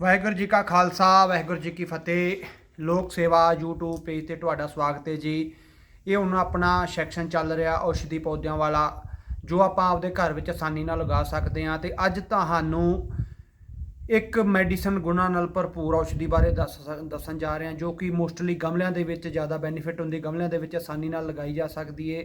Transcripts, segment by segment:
ਵਾਹਿਗੁਰੂ ਜੀ ਕਾ ਖਾਲਸਾ, ਵਾਹਿਗੁਰੂ ਜੀ ਕੀ ਫਤਿਹ। ਲੋਕ ਸੇਵਾ YouTube ਪੇਜ ਤੇ ਤੁਹਾਡਾ ਸਵਾਗਤ ਹੈ ਜੀ। ਇਹ ਹੁਣ ਆਪਣਾ ਸੈਕਸ਼ਨ ਚੱਲ ਰਿਹਾ ਔਸ਼ਧੀ ਪੌਦਿਆਂ ਵਾਲਾ, ਜੋ ਆਪਾਂ ਆਪਦੇ ਘਰ ਵਿੱਚ ਆਸਾਨੀ ਨਾਲ ਲਗਾ ਸਕਦੇ ਹਾਂ। ਤੇ ਅੱਜ ਤੁਹਾਨੂੰ ਇੱਕ ਮੈਡੀਸਨ ਗੁਣਾ ਨਾਲ ਭਰਪੂਰ ਔਸ਼ਧੀ ਬਾਰੇ ਦੱਸ ਦੱਸਣ ਜਾ ਰਹੇ ਹਾਂ ਜੋ ਕਿ ਮੋਸਟਲੀ ਗਮਲਿਆਂ ਦੇ ਵਿੱਚ ਜ਼ਿਆਦਾ ਬੈਨੀਫਿਟ ਹੁੰਦੀ, ਗਮਲਿਆਂ ਦੇ ਵਿੱਚ ਆਸਾਨੀ ਨਾਲ ਲਗਾਈ ਜਾ ਸਕਦੀ ਹੈ।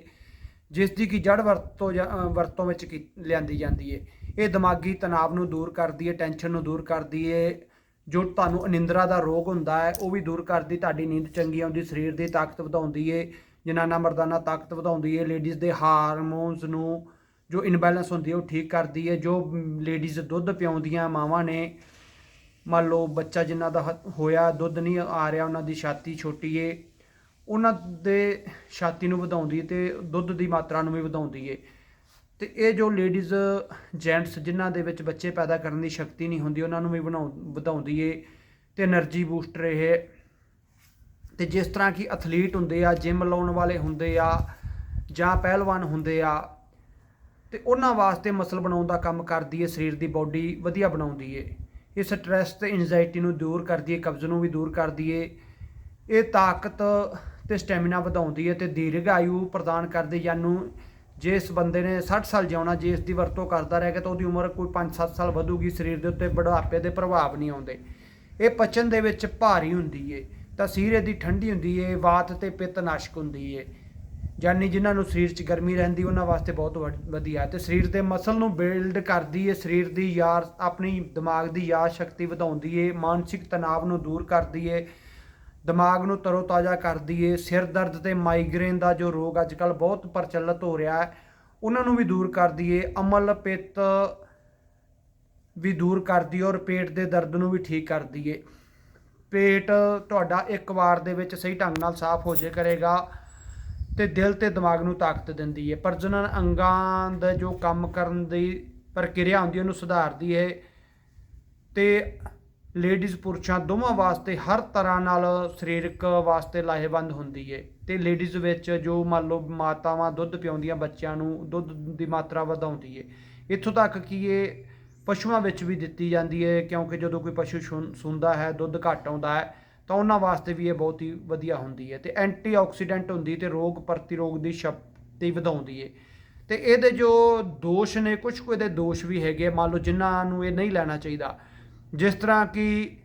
ਜਿਸ ਦੀ ਕਿ ਜੜ ਵਰਤੋਂ ਜਾਂ- ਵਰਤੋਂ ਵਿੱਚ ਕੀ- ਲਿਆਂਦੀ ਜਾਂਦੀ ਹੈ ਇਹ ਦਿਮਾਗੀ ਤਣਾਅ ਨੂੰ ਦੂਰ ਕਰਦੀ ਹੈ ਟੈਨਸ਼ਨ ਨੂੰ ਦੂਰ ਕਰਦੀ ਹੈ ਜੋ ਤੁਹਾਨੂੰ ਅਨਿੰਦਰਾ ਦਾ ਰੋਗ ਹੁੰਦਾ ਹੈ, ਉਹ ਵੀ ਦੂਰ ਕਰਦੀ, ਤੁਹਾਡੀ ਨੀਂਦ ਚੰਗੀ ਆਉਂਦੀ, ਸਰੀਰ ਦੀ ਤਾਕਤ ਵਧਾਉਂਦੀ ਹੈ ਜਨਾਨਾ ਮਰਦਾਨਾ ਤਾਕਤ ਵਧਾਉਂਦੀ ਹੈ ਲੇਡੀਜ਼ ਦੇ ਹਾਰਮੋਨਸ ਨੂੰ ਜੋ ਇਨਬੈਲੈਂਸ ਹੁੰਦੀ ਹੈ ਉਹ ਠੀਕ ਕਰਦੀ ਹੈ ਜੋ ਲੇਡੀਜ਼ ਦੁੱਧ ਪਿਆਉਂਦੀਆਂ ਮਾਵਾਂ ਨੇ, ਮੰਨ ਲਓ ਬੱਚਾ ਜਿਨ੍ਹਾਂ ਦਾ ਹ- ਹੋਇਆ, ਦੁੱਧ ਨਹੀਂ ਆ ਰਿਹਾ, ਉਹਨਾਂ ਦੀ ਛਾਤੀ ਛੋਟੀ ਏ ਉਹਨਾਂ ਦੇ ਛਾਤੀ ਨੂੰ ਵਧਾਉਂਦੀ ਹੈ ਤੇ ਦੁੱਧ ਦੀ ਮਾਤਰਾ ਨੂੰ ਵੀ ਵਧਾਉਂਦੀ ਹੈ। ਤੇ ਇਹ ਜੋ ਲੇਡੀਜ਼ ਜੈਂਟਸ ਜਿਨ੍ਹਾਂ ਦੇ ਵਿੱਚ ਬੱਚੇ ਪੈਦਾ ਕਰਨ ਦੀ ਸ਼ਕਤੀ ਨਹੀਂ ਹੁੰਦੀ, ਉਹਨਾਂ ਨੂੰ ਵੀ ਬਣਾਉ, ਵਧਾਉਂਦੀ ਹੈ ਤੇ એનર્ਜੀ ਬੂਸਟ ਰਹੇ। ਤੇ ਜਿਸ ਤਰ੍ਹਾਂ ਕਿ ਐਥਲੀਟ ਹੁੰਦੇ ਆ ਜਿਮ ਲਾਉਣ ਵਾਲੇ ਹੁੰਦੇ ਆ ਜਾਂ ਪਹਿਲਵਾਨ ਹੁੰਦੇ ਆ, ਤੇ ਉਹਨਾਂ ਵਾਸਤੇ ਮਸਲ ਬਣਾਉਣ ਦਾ ਕੰਮ ਕਰਦੀ ਹੈ, ਸਰੀਰ ਦੀ ਬਾਡੀ ਵਧੀਆ ਬਣਾਉਂਦੀ ਹੈ। ਇਹ ਸਟ੍ਰੈਸ ਤੇ ਐਂਜ਼ਾਇਟੀ ਨੂੰ ਦੂਰ ਕਰਦੀ ਹੈ, ਕਬਜ਼ ਨੂੰ ਵੀ ਦੂਰ ਕਰਦੀ ਹੈ। ਇਹ ਤਾਕਤ ਤੇ ਸਟੈਮਿਨਾ ਵਧਾਉਂਦੀ ਹੈ ਤੇ ਦੀਰਘ ਆਯੂ ਪ੍ਰਦਾਨ ਕਰਦੀ ਜਾਨੂੰ ਜੇ ਇਸ ਬੰਦੇ ਨੇ 60 ਸਾਲ ਜਿਉਣਾ, ਜੇ ਇਸ ਦੀ ਵਰਤੋਂ ਕਰਦਾ ਰਹੇਗਾ ਤਾਂ ਉਹਦੀ ਉਮਰ ਕੋਈ 5-7 ਸਾਲ ਵਧੂਗੀ, ਸਰੀਰ ਦੇ ਉੱਤੇ ਬੁਢਾਪੇ ਦੇ ਪ੍ਰਭਾਵ ਨਹੀਂ ਆਉਂਦੇ। ਇਹ ਪਚਨ ਦੇ ਵਿੱਚ ਭਾਰੀ ਹੁੰਦੀ ਏ ਤਸੀਰ ਇਹਦੀ ਠੰਡੀ ਹੁੰਦੀ ਏ, ਵਾਤ ਤੇ ਪਿੱਤ ਨਾਸ਼ਕ ਹੁੰਦੀ ਏ। ਜਾਨੀ ਜਿਨ੍ਹਾਂ ਨੂੰ ਸਰੀਰ 'ਚ ਗਰਮੀ ਰਹਿੰਦੀ, ਉਹਨਾਂ ਵਾਸਤੇ ਬਹੁਤ ਵ- ਵਧੀਆ ਤੇ ਸਰੀਰ ਦੇ ਮਸਲ ਨੂੰ ਬਿਲਡ ਕਰਦੀ ਏ, ਸਰੀਰ ਦੀ ਯਾਰ, ਆਪਣੀ ਦਿਮਾਗ ਦੀ ਯਾਦ ਸ਼ਕਤੀ ਵਧਾਉਂਦੀ ਏ, ਮਾਨਸਿਕ ਤਣਾਅ ਨੂੰ ਦੂਰ ਕਰਦੀ ਏ। ਦਿਮਾਗ ਨੂੰ ਤਰੋਤਾਜ਼ਾ ਕਰਦੀ ਏ, ਸਿਰ ਦਰਦ ਤੇ ਮਾਈਗ੍ਰੇਨ ਦਾ ਜੋ ਰੋਗ ਅੱਜ ਕੱਲ ਬਹੁਤ ਪ੍ਰਚਲਿਤ ਹੋ ਰਿਹਾ ਹੈ, ਉਹਨਾਂ ਨੂੰ ਵੀ ਦੂਰ ਕਰਦੀ ਏ, ਅਮਲ ਪਿੱਤ ਵੀ ਦੂਰ ਕਰਦੀ ਔਰ ਪੇਟ ਦੇ ਦਰਦ ਨੂੰ ਵੀ ਠੀਕ ਕਰਦੀ ਏ। ਪੇਟ ਤੁਹਾਡਾ ਇੱਕ ਵਾਰ ਦੇ ਵਿੱਚ ਸਹੀ ਢੰਗ ਨਾਲ ਸਾਫ਼ ਹੋ ਜੇ ਕਰੇਗਾ ਤੇ ਦਿਲ ਤੇ ਦਿਮਾਗ ਨੂੰ ਤਾਕਤ ਦਿੰਦੀ ਹੈ ਪ੍ਰਜਨਨ ਅੰਗਾਂ ਦਾ ਜੋ ਕੰਮ ਕਰਨ ਦੀ ਪ੍ਰਕਿਰਿਆ ਹੁੰਦੀ ਹੈ, ਉਹਨੂੰ ਸੁਧਾਰਦੀ ਹੈ ਤੇ ਲੇਡੀਜ਼ ਪੁਰਸ਼ਾਂ ਦੋਵਾਂ ਵਾਸਤੇ ਹਰ ਤਰ੍ਹਾਂ ਨਾਲ ਸਰੀਰਕ ਵਾਸਤੇ ਲਾਹੇਵੰਦ ਹੁੰਦੀ ਹੈ ਤੇ ਲੇਡੀਜ਼ ਵਿੱਚ ਜੋ ਮੰਨ ਲਓ ਮਾਤਾਵਾਂ ਦੁੱਧ ਪਿਆਉਂਦੀਆਂ ਬੱਚਿਆਂ ਨੂੰ ਦੁੱਧ ਦੀ ਮਾਤਰਾ ਵਧਾਉਂਦੀ ਹੈ ਇੱਥੋਂ ਤੱਕ ਕਿ ਇਹ ਪਸ਼ੂਆਂ ਵਿੱਚ ਵੀ ਦਿੱਤੀ ਜਾਂਦੀ ਹੈ ਕਿਉਂਕਿ ਜਦੋਂ ਕੋਈ ਪਸ਼ੂ ਸੁਣ- ਹੈ, ਦੁੱਧ ਘੱਟ ਆਉਂਦਾ ਹੈ, ਤਾਂ ਉਹਨਾਂ ਵਾਸਤੇ ਵੀ ਇਹ ਬਹੁਤ ਹੀ ਵਧੀਆ ਹੁੰਦੀ ਹੈ ਤੇ ਐਂਟੀਆਕਸੀਡੈਂਟ ਹੁੰਦੀ ਤੇ ਰੋਗ ਪ੍ਰਤੀਰੋਗ ਦੀ ਸ਼ਕਤੀ ਵਧਾਉਂਦੀ ਹੈ ਤੇ ਇਹਦੇ ਜੋ ਦੋਸ਼ ਨੇ ਕੁਝ ਕੁ ਇਹਦੇ ਦੋਸ਼ ਵੀ ਹੈਗੇ ਮੰਨ ਲਓ ਜਿਨ੍ਹਾਂ ਨੂੰ ਇਹ ਨਹੀਂ ਲੈਣਾ ਚਾਹੀਦਾ। ਜਿਸ ਤਰ੍ਹਾਂ ਕਿ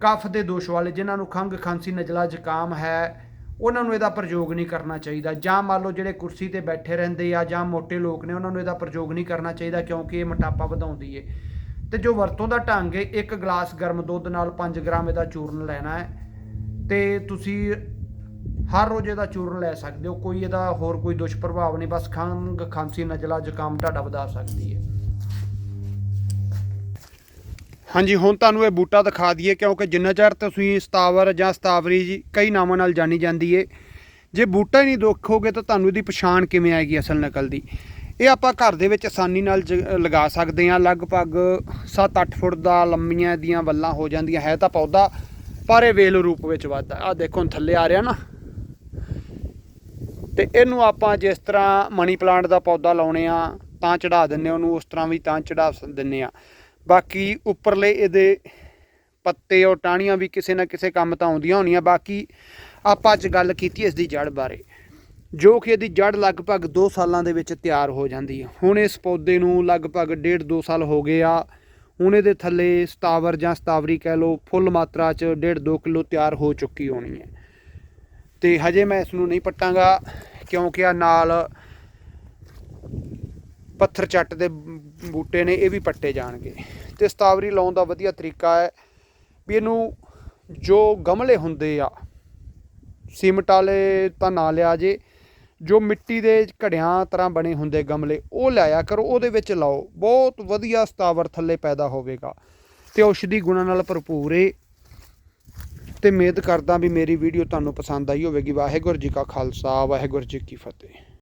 ਕਫ ਦੇ ਦੋਸ਼ ਵਾਲੇ ਜਿਨ੍ਹਾਂ ਨੂੰ ਖੰਘ ਖਾਂਸੀ ਨਜ਼ਲਾ ਜ਼ੁਕਾਮ ਹੈ, ਉਹਨਾਂ ਨੂੰ ਇਹਦਾ ਪ੍ਰਯੋਗ ਨਹੀਂ ਕਰਨਾ ਚਾਹੀਦਾ। ਜਾਂ ਮੰਨ ਲਓ ਜਿਹੜੇ ਕੁਰਸੀ ਤੇ ਬੈਠੇ ਰਹਿੰਦੇ ਆ ਜਾਂ ਮੋٹے ਲੋਕ ਨੇ, ਉਹਨਾਂ ਨੂੰ ਇਹਦਾ ਪ੍ਰਯੋਗ ਨਹੀਂ ਕਰਨਾ ਚਾਹੀਦਾ ਕਿਉਂਕਿ ਇਹ ਮੋਟਾਪਾ ਵਧਾਉਂਦੀ ਏ। ਤੇ ਜੋ ਵਰਤੋਂ ਦਾ ਢੰਗ ਹੈ ਇੱਕ ਗਲਾਸ ਗਰਮ ਦੁੱਧ ਨਾਲ 5 ਗ੍ਰਾਮ ਇਹਦਾ ਚੂਰਨ ਲੈਣਾ ਹੈ ਤੇ ਤੁਸੀਂ ਹਰ ਰੋਜ਼ ਇਹਦਾ ਚੂਰਨ ਲੈ ਸਕਦੇ ਹੋ, ਕੋਈ ਇਹਦਾ ਹੋਰ ਕੋਈ ਦੁਸ਼ਪ੍ਰਭਾਵ ਨਹੀਂ, ਬਸ ਖੰਘ ਖਾਂਸੀ, ਨਜ਼ਲਾ ਜ਼ੁਕਾਮ ਤੁਹਾਡਾ ਵਧਾ ਸਕਦੀ ਹੈ ਹਾਂਜੀ, ਹੁਣ ਤੁਹਾਨੂੰ ਇਹ ਬੂਟਾ ਦਿਖਾ ਦਈਏ ਕਿਉਂਕਿ ਜਿੰਨਾ ਚਿਰ ਤੁਸੀਂ ਸਤਾਵਰ ਜਾਂ ਸਤਾਵਰੀ ਜੀ ਕਈ ਨਾਵਾਂ ਨਾਲ ਜਾਣੀ ਜਾਂਦੀ ਏ। ਜੇ ਬੂਟਾ ਹੀ ਨਹੀਂ ਦੇਖੋਗੇ ਤਾਂ ਤੁਹਾਨੂੰ ਇਹਦੀ ਪਛਾਣ ਕਿਵੇਂ ਆਏਗੀ ਅਸਲ ਨਕਲ ਦੀ? ਇਹ ਆਪਾਂ ਘਰ ਦੇ ਵਿੱਚ ਆਸਾਨੀ ਨਾਲ ਜ- ਲਗਾ ਸਕਦੇ ਹਾਂ। ਲਗਭਗ 7-8 ਫੁੱਟ ਦਾ ਲੰਮੀਆਂ ਦੀਆਂ ਵੱਲਾਂ ਹੋ ਜਾਂਦੀਆਂ। ਹੈ ਤਾਂ ਪੌਦਾ, ਪਰ ਇਹ ਵੇਲ ਰੂਪ ਵਿੱਚ ਵੱਧਦਾ। ਆ ਦੇਖੋ, ਹੁਣ ਥੱਲੇ ਆ ਰਿਹਾ ਨਾ। ਤੇ ਇਹਨੂੰ ਆਪਾਂ ਜਿਸ ਤਰ੍ਹਾਂ ਮਨੀ ਪਲਾਂਟ ਦਾ ਪੌਦਾ ਲਾਉਣੇ ਆ, ਤਾਂ ਚੜਾ ਦਿੰਨੇ ਆ ਉਹਨੂੰ ਉਸ ਤਰ੍ਹਾਂ ਵੀ ਤਾਂ ਚੜਾ ਦਿੰਨੇ ਆ ਬਾਕੀ ਉੱਪਰਲੇ ਇਹਦੇ ਪੱਤੇ ਔਰ ਟਾਹਣੀਆਂ ਵੀ ਕਿਸੇ ਨਾ ਕਿਸੇ ਕੰਮ ਤਾਂ ਆਉਂਦੀਆਂ ਹੋਣੀਆਂ। ਬਾਕੀ ਆਪਾਂ ਅੱਜ ਗੱਲ ਕੀਤੀ ਇਸ ਦੀ ਜੜ ਬਾਰੇ, ਜੋ ਕਿ ਇਹਦੀ ਜੜ ਲਗਭਗ 2 ਸਾਲਾਂ ਦੇ ਵਿੱਚ ਤਿਆਰ ਹੋ ਜਾਂਦੀ ਹੈ। ਹੁਣ ਇਸ ਪੌਦੇ ਨੂੰ ਲਗਭਗ 1.5 2 ਸਾਲ ਹੋ ਗਏ ਆ। ਹੁਣ ਇਹਦੇ ਥੱਲੇ ਸਤਾਵਰ ਜਾਂ ਸਤਾਵਰੀ ਕਹਿ ਲਓ, ਫੁੱਲ ਮਾਤਰਾ 'ਚ 1.5 2 ਕਿਲੋ ਤਿਆਰ ਹੋ ਚੁੱਕੀ ਹੋਣੀ ਹੈ। ਤੇ ਹਜੇ ਮੈਂ ਇਸ ਨੂੰ ਨਹੀਂ ਪੱਟਾਂਗਾ, ਕਿਉਂਕਿ ਆ ਨਾਲ ਪੱਥਰ ਚੱਟ ਦੇ ਬੂਟੇ ਨੇ, ਇਹ ਵੀ ਪੱਟੇ ਜਾਣਗੇ। ਤੇ ਸਤਾਵਰੀ ਲਾਉਣ ਦਾ ਵਧੀਆ ਤਰੀਕਾ ਹੈ ਵੀ ਇਹਨੂੰ ਜੋ ਗਮਲੇ ਹੁੰਦੇ ਆ, ਸੀਮਟ ਵਾਲੇ ਤਾਂ ਨਾ ਲਿਆ ਜੇ, ਜੋ ਮਿੱਟੀ ਦੇ ਘੜਿਆਂ ਤਰ੍ਹਾਂ ਬਣੇ ਹੁੰਦੇ ਗਮਲੇ, ਉਹ ਲਾਇਆ ਕਰੋ, ਉਹਦੇ ਵਿੱਚ ਲਾਓ। ਬਹੁਤ ਵਧੀਆ ਸਤਾਵਰ ਥੱਲੇ ਪੈਦਾ ਹੋਵੇਗਾ। ਤੇ ਔਸ਼ਧੀ ਗੁਣਾਂ ਨਾਲ ਭਰਪੂਰ ਏ। ਤੇ ਉਮੀਦ ਕਰਦਾ ਵੀ ਮੇਰੀ ਵੀਡੀਓ ਤੁਹਾਨੂੰ ਪਸੰਦ ਆਈ ਹੋਵੇਗੀ। ਵਾਹਿਗੁਰੂ ਜੀ ਕਾ ਖਾਲਸਾ, ਵਾਹਿਗੁਰੂ ਜੀ ਕੀ ਫਤਿਹ।